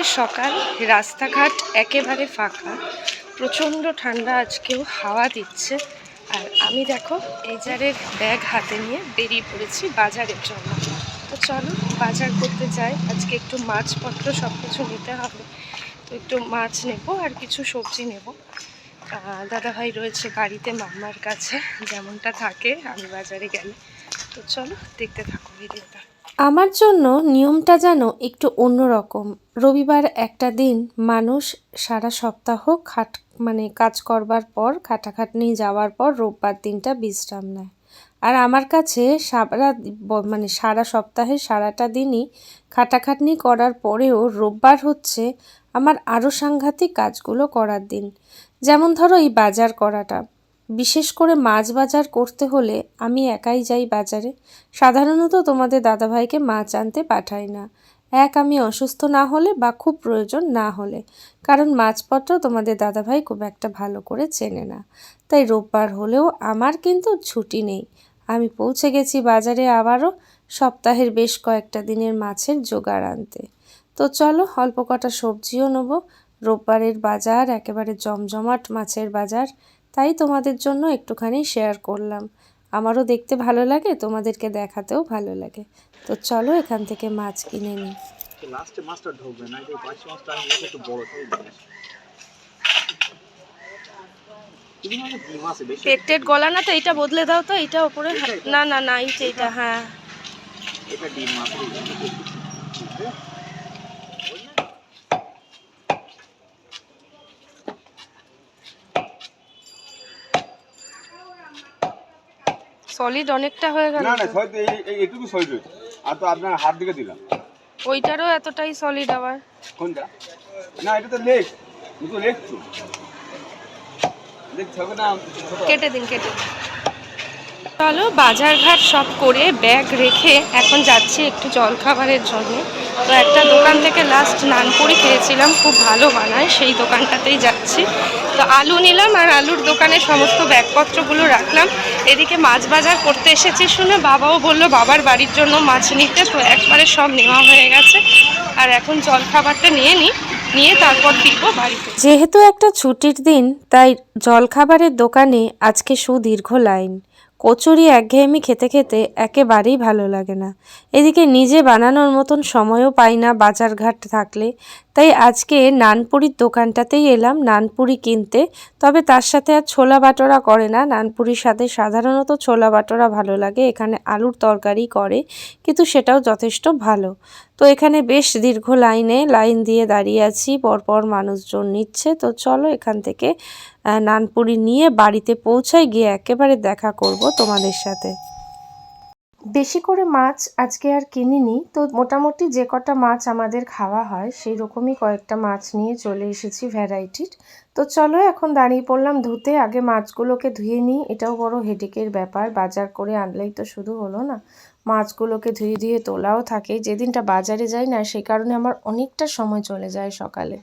রবিবারের সকাল, রাস্তাঘাট একেবারে ফাঁকা, প্রচণ্ড ঠান্ডা আজকেও হাওয়া দিচ্ছে। আর আমি দেখো এই জারের ব্যাগ হাতে নিয়ে বেরিয়ে পড়েছি বাজারের জন্য। তো চলো, বাজার করতে যাই। আজকে একটু মাছপত্র সব কিছু নিতে হবে। তো একটু মাছ নেব আর কিছু সবজি নেব। দাদাভাই রয়েছে বাড়িতে, মাম্মার কাছে, যেমনটা থাকে, আমি বাজারে গেলে। তো চলো, দেখতে থাকো, ভিডিওটা। আমার জন্য নিয়মটা যেন একটু অন্যরকম। রবিবার একটা দিন মানুষ সারা সপ্তাহ খাট মানে কাজ করবার পর, খাটাখাটনি যাওয়ার পর রোববার দিনটা বিশ্রাম নেয়। আর আমার কাছে সারা মানে সারা সপ্তাহে সারাটা দিনই খাটাখাটনি করার পরেও রোববার হচ্ছে আমার আরও সাংঘাতিক কাজগুলো করার দিন। যেমন ধরো এই বাজার করাটা। বিশেষ করে মাছ বাজার করতে হলে আমি একাই যাই বাজারে। সাধারণত তোমাদের দাদাভাইকে মাছ আনতে পাঠাই না। এক, আমি অসুস্থ না হলে বা খুব প্রয়োজন না হলে। কারণ মাছপত্র তোমাদের দাদাভাই খুব একটা ভালো করে চেনে না। তাই রোববার হলেও আমার কিন্তু ছুটি নেই। আমি পৌঁছে গেছি বাজারে আবারও সপ্তাহের বেশ কয়েকটা দিনের মাছের জোগাড় আনতে। তো চলো অল্প কটা সবজিও নেব। রোববারের বাজার, একেবারে জমজমাট মাছের বাজার তাই তোমাদের জন্য একটুখানি শেয়ার করলাম। আমারও দেখতে ভালো লাগে তোমাদেরকে দেখাতেও ভালো লাগে। তো চলো এখান থেকে মাছ কিনে নিই। লাস্টে মাছটা ঢুকবে না এটা পাঁচ মাছটা আমি একটু বড় করে দিই তুমি ডিম আছে বেশি পেট টেট গলা না তো এইটা বদলে দাও তো এইটা ওপরে না না না এইটা হ্যাঁ। এটা ডিম মাছ সলিড অনেকটা হয়ে গেল না না। সহজ এই এইটুকু সহজ হয়েছে। আর তো আপনার হাত দিকে দিলাম। ওইটারও এতটাই সলিড আবার। কোনটা? না এটা তো লেগ কিন্তু লেগ তো। কেটে দিন কেটে দিন। চলো বাজারঘাট সব করে ব্যাগ রেখে এখন যাচ্ছি একটু জল খাবারের জন্য। তো একটা দোকান থেকে লাস্ট নানপুরি খেয়েছিলাম খুব ভালো বানায় সেই দোকানটাতেই যাচ্ছি। তো আলু নিলাম আর আলুর দোকানে সমস্ত ব্যাগপত্রগুলো রাখলাম। এদিকে মাছ বাজার করতে এসেছি শুনে বাবাও বলল, বাবার বাড়ির জন্য মাছ নিতে। তো একবারে সব নেওয়া হয়ে গেছে। আর এখন জল খাবারটা নিয়ে নিই নিয়ে তারপর ফিরবো বাড়িতে। যেহেতু একটা ছুটির দিন, তাই জলখাবারের দোকানে আজকে সুদীর্ঘ লাইন। কচুরি একঘেয়েমি খেতে খেতে একেবারেই ভালো লাগে না। এদিকে নিজে বানানোর মতন সময়ও পাই না বাজারঘাট থাকলে। তাই আজকে নানপুরির দোকানটাতেই এলাম, নানপুরি কিনতে। তবে তার সাথে আর ছোলা বাটোরা করে না। নানপুরির সাথে সাধারণত ছোলা বাটোরা ভালো লাগে, এখানে আলুর তরকারি করে, কিন্তু সেটাও যথেষ্ট ভালো। তো এখানে বেশ দীর্ঘ লাইনে, লাইন দিয়ে দাঁড়িয়ে আছি, পরপর মানুষজন নিচ্ছে। তো চলো এখান থেকে নানপুরি নিয়ে বাড়িতে পৌঁছাই গিয়ে একেবারে দেখা করব তোমাদের সাথে। বেশি করে মাছ আজকে আর কিনিনি, তো মোটামুটি যে কটা মাছ আমাদের খাওয়া হয়, সেই রকমই কয়েকটা মাছ নিয়ে চলে এসেছি ভ্যারাইটির। তো চলো এখন দাঁড়িয়ে পড়লাম ধুতে, আগে মাছগুলোকে ধুয়ে নিই, এটাও বড় হেডেকের ব্যাপার, বাজার করে আনলেই তো শুধু হলো না। মাছগুলোকে ধুয়ে ধুয়ে তোলাও থাকে। যেদিনটা বাজারে যাই না সেই কারণে আমার অনেকটা সময় চলে যায় সকালে।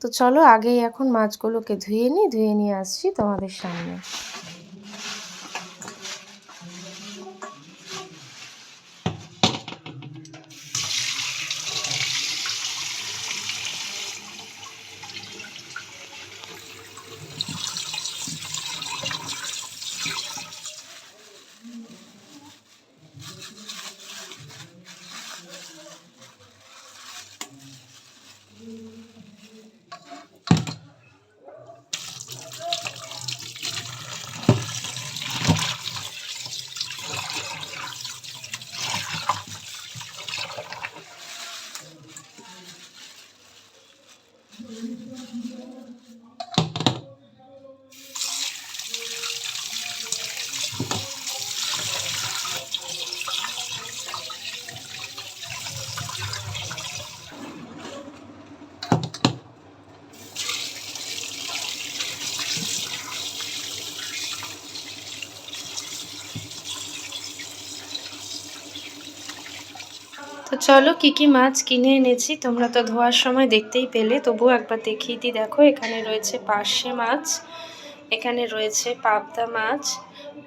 তো চলো আগেই এখন মাছগুলোকে ধুয়ে নিই, ধুয়ে নিয়ে আসছি তোমাদের সামনে। তো চলো কি কি মাছ কিনে এনেছি, তোমরা তো ধোয়ার সময় দেখতেই পেলে। তবু একবার দেখিয়ে দিই, দেখো এখানে রয়েছে পার্শে মাছ, এখানে রয়েছে পাবদা মাছ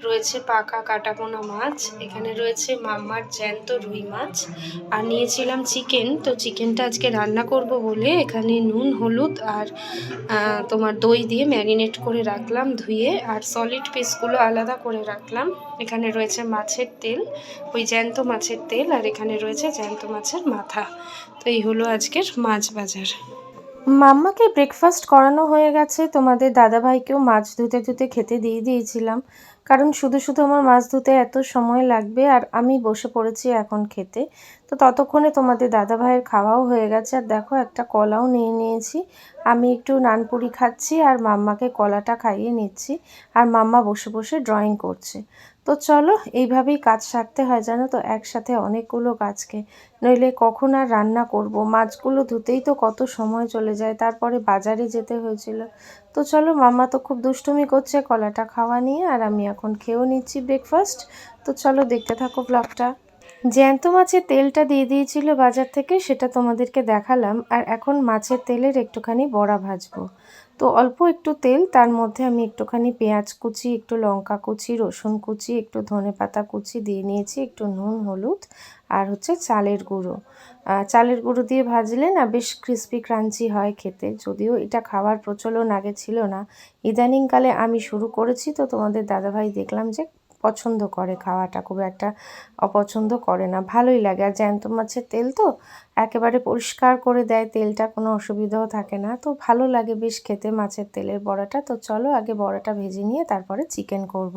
রয়েছে পাকা কাটাপোনা মাছ, এখানে রয়েছে মাম্মার জ্যান্ত রুই মাছ, আর নিয়েছিলাম চিকেন। তো চিকেনটা আজকে রান্না করব বলে এখানে নুন, হলুদ আর তোমার দই দিয়ে ম্যারিনেট করে রাখলাম ধুয়ে, আর সলিড পিসগুলো আলাদা করে রাখলাম। এখানে রয়েছে মাছের তেল, ওই জ্যান্ত মাছের তেল, আর এখানে রয়েছে জ্যান্ত মাছের মাথা। তো এই হলো আজকের মাছ বাজার। মাম্মাকে ব্রেকফাস্ট করানো হয়ে গেছে, তোমাদের দাদাভাইকেও মাছ ধুতে ধুতে খেতে দিয়ে দিয়েছিলাম। কারণ শুধু শুধু আমার মাছ ধুতে এত সময় লাগবে আর আমি বসে পড়েছি এখন খেতে। তো ততক্ষণে তোমাদের দাদাভাইয়ের খাওয়াও হয়ে গেছে। আর দেখো, একটা কলাও নিয়ে নিয়েছি। আমি একটু নানপুরি খাচ্ছি আর মাম্মাকে কলাটা খাইয়ে নিচ্ছি। আর মাম্মা বসে বসে ড্রয়িং করছে। তো চলো, এইভাবেই কাজ সারতে হয় জানো তো, একসাথে অনেকগুলো গাছকে। নইলে কখন আর রান্না করব? মাছগুলো ধুতেই তো কত সময় চলে যায়, তারপরে বাজারে যেতে হয়েছিল। তো চলো, মাম্মা তো খুব দুষ্টুমি করছে কলাটা খাওয়া নিয়ে, আর আমি এখন খেয়েও নিচ্ছি ব্রেকফাস্ট তো চলো, দেখতে থাকো ব্লগটা জ্যান্ত মাছের তেলটা দিয়ে দিয়েছিল বাজার থেকে, সেটা তোমাদেরকে দেখালাম। আর এখন মাছের তেলের একটুখানি বড়া ভাজবো। তো অল্প একটু তেল, তার মধ্যে আমি একটুখানি পেঁয়াজ কুচি, একটু লঙ্কা কুচি, রসুন কুচি, একটু ধনে পাতা কুচি দিয়ে নিয়েছি, একটু নুন, হলুদ আর হচ্ছে চালের গুঁড়ো। চালের গুঁড়ো দিয়ে ভাজলে না বেশ ক্রিস্পি ক্রাঞ্চি হয় খেতে, যদিও এটা খাওয়ার প্রচলন আগে ছিল না। ইদানিংকালে আমি শুরু করেছি, তো তোমাদের দাদাভাই দেখলাম যে পছন্দ করে খাওয়াটা, খুব একটা অপছন্দ করে না। ভালোই লাগে। আর জ্যান্ত মাছের তেল তো একেবারে পরিষ্কার করে দেয়, তেলটা কোনো অসুবিধাও থাকে না। তো ভালো লাগে বেশ খেতে মাছের তেলের বড়াটা। তো চলো আগে বড়াটা ভেজে নিয়ে তারপরে চিকেন করব।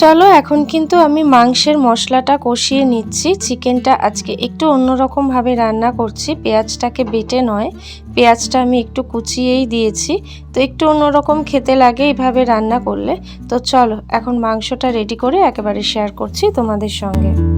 চলো, এখন কিন্তু আমি মাংসের মশলাটা কষিয়ে নিচ্ছি। চিকেনটা আজকে একটু অন্যরকমভাবে রান্না করছি। পেঁয়াজটাকে বেটে নয়, পেঁয়াজটা আমি একটু কুচিয়েই দিয়েছি। তো একটু অন্যরকম খেতে লাগে এইভাবে রান্না করলে। তো চলো, এখন মাংসটা রেডি করে একেবারে শেয়ার করছি তোমাদের সঙ্গে।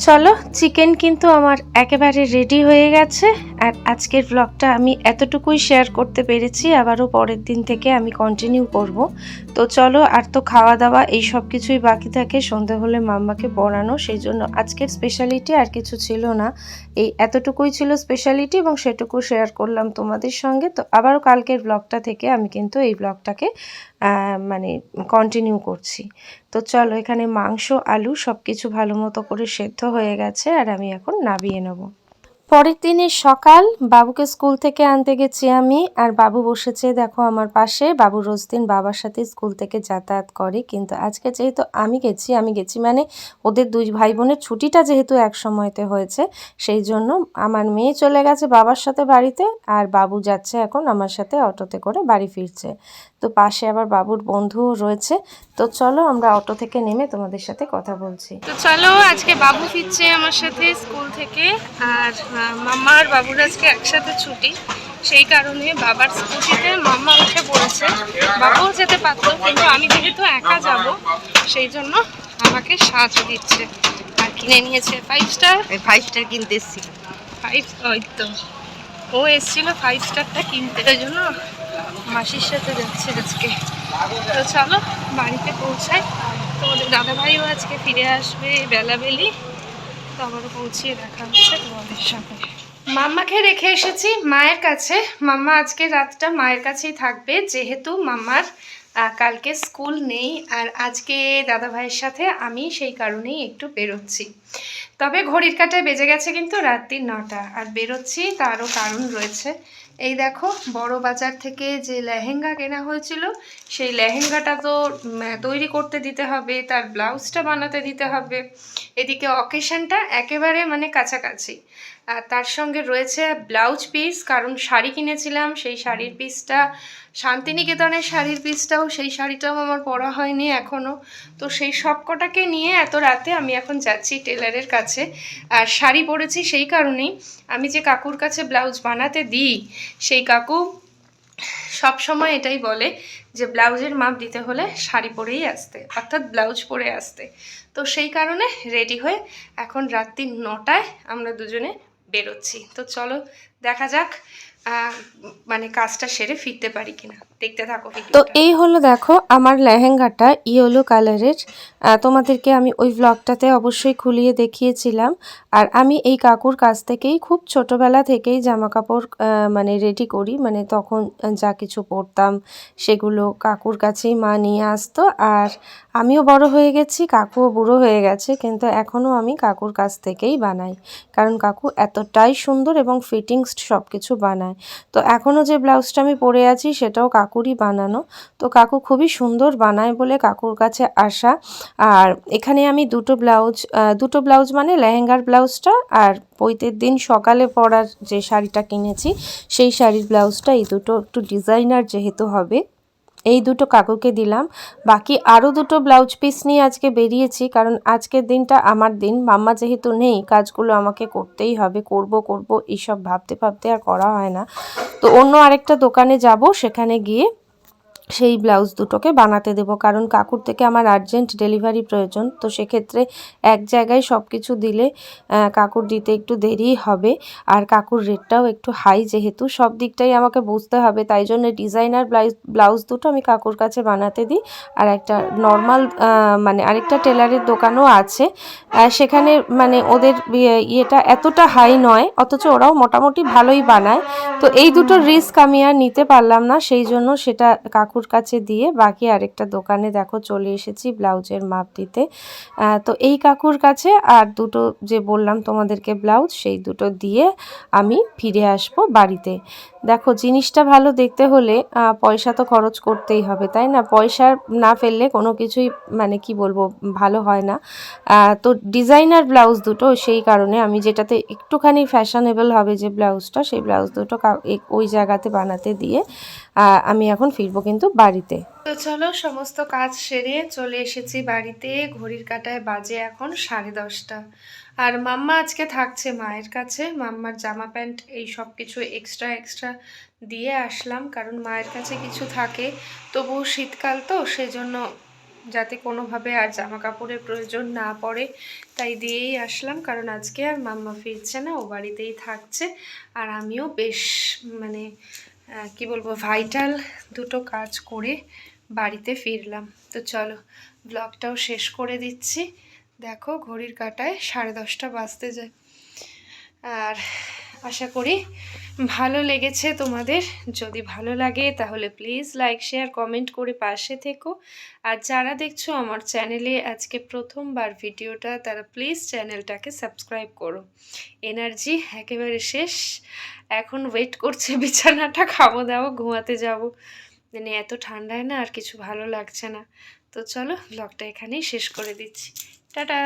চলো চিকেন কিন্তু আমার একেবারে রেডি হয়ে গেছে। আর আজকের ব্লগটা আমি এতটুকুই শেয়ার করতে পেরেছি, আবারও পরের দিন থেকে আমি কন্টিনিউ করব। তো চলো, আর তো খাওয়া দাওয়া এই সব কিছুই বাকি থাকে, সন্ধে হলে মাম্মাকে পড়ানো, সেই জন্য আজকের স্পেশালিটি আর কিছু ছিল না। এই এতটুকুই ছিল স্পেশালিটি এবং সেটুকু শেয়ার করলাম তোমাদের সঙ্গে। তো আবারও কালকের ব্লগটা থেকে আমি কিন্তু এই ব্লগটাকে মানে কন্টিনিউ করছি। তো চলো, এখানে মাংস, আলু সব কিছু ভালো মতো করে সেদ্ধ হয়ে গেছে, আর আমি এখন নাবিয়ে নেব। পরের দিনের সকাল বাবুকে স্কুল থেকে আনতে গেছি আমি, আর বাবু বসেছে, দেখো আমার পাশে। বাবু রোজ দিন বাবার সাথে স্কুল থেকে যাতায়াত করে, কিন্তু আজকে যেহেতু আমি গেছি আমি গেছি মানে ওদের দুই ভাই বোনের ছুটিটা যেহেতু এক সময়তে হয়েছে, সেই জন্য আমার মেয়ে চলে গেছে বাবার সাথে বাড়িতে, আর বাবু যাচ্ছে এখন আমার সাথে অটোতে করে বাড়ি ফিরছে। তো পাশে আবার বাবুর বন্ধুও রয়েছে তো চলো আমরা অটো থেকে নেমে তোমাদের সাথে কথা বলছি। তো চলো আজকে বাবু ফিরছে আমার সাথে স্কুল থেকে আর মাম্মা আর বাবুর আজকে একসাথে ছুটি। সেই কারণে বাবার স্কুটিতে মাম্মা উঠে পড়েছে। বাবুও যেতে পারতো কিন্তু আমি যেহেতু একা যাব সেই জন্য আমাকে সাহায্য দিচ্ছে। আর কিনে নিয়েছে ফাইভ স্টার ফাইভ স্টার কিনতে এসছি। ফাইভ ওই তো। ও এসেছিল ফাইভ স্টারটা কিনতে। ওই জন্য মাসির সাথে যাচ্ছে আজকে। তো চলো, বাড়িতে পৌঁছাই। তোমাদের দাদাভাইও আজকে ফিরে আসবে বেলাবেলি। তো আবারও পৌঁছিয়ে দেখা হচ্ছে তোমাদের সাথে। মাম্মাকে রেখে এসেছি মায়ের কাছে। মাম্মা আজকে রাতটা মায়ের কাছেই থাকবে, যেহেতু মাম্মার কালকে স্কুল নেই আর আজকে দাদাভাইয়ের সাথে আমি সেই কারণেই একটু বেরোচ্ছি। তবে ঘড়ির কাটায় বেজে গেছে কিন্তু রাত্রি নটা আর বেরোচ্ছি, তারও কারণ রয়েছে। এই দেখো, বড় বাজার থেকে যে লেহেঙ্গা কেনা হয়েছিল, সেই লেহেঙ্গাটা তো তৈরি করতে দিতে হবে, তার ব্লাউজটা বানাতে দিতে হবে। এদিকে অকেশনটা একেবারে মানে কাছাকাছি। আর তার সঙ্গে রয়েছে ব্লাউজ পিস কারণ শাড়ি কিনেছিলাম সেই শাড়ির পিসটা শান্তিনিকেতনের শাড়ির পিসটাও সেই শাড়িটাও আমার পরা হয়নি এখনও তো সেই সব কটাকে নিয়ে এত রাতে আমি এখন যাচ্ছি টেলারের কাছে। আর শাড়ি পরেছি সেই কারণেই। আমি যে কাকুর কাছে ব্লাউজ বানাতে দিই সেই কাকু সব সময় এটাই বলে যে ব্লাউজের মাপ দিতে হলে শাড়ি পরেই আসতে অর্থাৎ ব্লাউজ পরে আসতে। তো সেই কারণে রেডি হয়ে এখন রাত্রি নটায় আমরা দুজনে বেরোচ্ছি। তো চলো দেখা যাক মানে কাজটা সেরে ফিরতে পারি কিনা। দেখতে থাকো তো এই হলো দেখো আমার লেহেঙ্গাটা ইয়েলো কালারের। তোমাদেরকে আমি ওই ব্লগটাতে অবশ্যই খুলিয়ে দেখিয়েছিলাম। আর আমি এই কাকুর কাছ থেকেই খুব ছোটোবেলা থেকেই জামা কাপড় মানে রেডি করি। মানে তখন যা কিছু পরতাম সেগুলো কাকুর কাছেই মা নিয়ে আসতো। আর আমিও বড় হয়ে গেছি কাকুও বুড়ো হয়ে গেছে কিন্তু এখনও আমি কাকুর কাছ থেকেই বানাই। কারণ কাকু এতটাই সুন্দর এবং ফিটিংস সব কিছু বানায়। তো এখনও যে ব্লাউজটা আমি পরে আছি সেটাও কাকুরই বানানো। তো কাকু খুবই সুন্দর বানায় বলে কাকুর কাছে আসা। আর এখানে আমি দুটো ব্লাউজ দুটো ব্লাউজ মানে লেহেঙ্গার ব্লাউজটা আর বইতের দিন সকালে পরার যে শাড়িটা কিনেছি, সেই শাড়ির ব্লাউজটা এই দুটো একটু ডিজাইনার যেহেতু হবে। এই দুটো কাকুকে দিলাম। বাকি আরও দুটো ব্লাউজ পিস নিয়ে আজকে বেরিয়েছি, কারণ আজকের দিনটা আমার দিন। মাম্মা যেহেতু নেই, কাজগুলো আমাকে করতেই হবে। করব করব, এইসব ভাবতে ভাবতে আর করা হয় না। তো অন্য আরেকটা দোকানে যাব, সেখানে গিয়ে সেই ব্লাউজ দুটোকে বানাতে দেব। কারণ কাকুর থেকে আমার আর্জেন্ট ডেলিভারি প্রয়োজন, তো সেক্ষেত্রে এক জায়গায় সব কিছু দিলে কাকুর দিতে একটু দেরি হবে। আর কাকুর রেটটাও একটু হাই যেহেতু, সব দিকটাই আমাকে বুঝতে হবে। তাই জন্য ডিজাইনার ব্লাউজ ব্লাউজ দুটো আমি কাকুর কাছে বানাতে দিই। আর একটা নর্মাল মানে আরেকটা টেলারের দোকানও আছে। সেখানে মানে ওদের ইয়ে- ইয়েটা এতটা হাই নয়, অথচ ওরাও মোটামুটি ভালোই বানায়। তো এই দুটো রিস্ক আমি আর নিতে পারলাম না, সেই জন্য সেটা কাকুর কাছে দিয়ে বাকি আরেকটা দোকানে দেখো চলে এসেছি ব্লাউজের মাপ দিতে। তো এই কাকুর কাছে আর দুটো যে বললাম তোমাদেরকে ব্লাউজ, সেই দুটো দিয়ে আমি ফিরে আসব বাড়িতে। দেখো, জিনিসটা ভালো দেখতে হলে পয়সা তো খরচ করতেই হবে, তাই না? পয়সা না ফেললে কোনো কিছুই মানে কি বলব, ভালো হয় না। তো ডিজাইনার ব্লাউজ দুটো, সেই কারণে আমি যেটাতে একটুখানি ফ্যাশনেবল হবে যে ব্লাউজটা, সেই ব্লাউজ দুটো ওই জায়গাতে বানাতে দিয়ে আমি এখন ফিরবো কিন্তু বাড়িতে। তো চলো, সমস্ত কাজ সেরে চলে এসেছি বাড়িতে। ঘড়ির কাটায় বাজে এখন সাড়ে দশটা। আর মাম্মা আজকে থাকছে মায়ের কাছে। মাম্মার জামা প্যান্ট, এই সব কিছু এক্সট্রা এক্সট্রা দিয়ে আসলাম। কারণ মায়ের কাছে কিছু থাকে। তবুও শীতকাল তো, সেজন্য যাতে কোনোভাবে আর জামা কাপড়ের প্রয়োজন না পড়ে, তাই দিয়েই আসলাম। কারণ আজকে আর মাম্মা ফিরছে না, ও বাড়িতেই থাকছে। আর আমিও বেশ মানে কি বলব ভাইটাল দুটো কাজ করে বাড়িতে ফিরলাম। তো চলো ব্লগটাও শেষ করে দিচ্ছি। দেখো, ঘড়ির কাটায় সাড়ে দশটা বাজতে যায়। আর আশা করি ভালো লেগেছে তোমাদের। যদি ভালো লাগে তাহলে প্লিজ লাইক শেয়ার কমেন্ট করে পাশে থেকো। আর যারা দেখছ আমার চ্যানেলে আজকে প্রথমবার ভিডিওটা, তারা প্লিজ চ্যানেলটাকে সাবস্ক্রাইব করো। এনার্জি একেবারে শেষ। এখন ওয়েট করছে বিছানাটা, খাব দাবো, ঘুমাতে যাব। মানে এত ঠান্ডায় না আর কিছু ভালো লাগছে না। তো চলো ব্লগটা এখানেই শেষ করে দিচ্ছি। টাটা!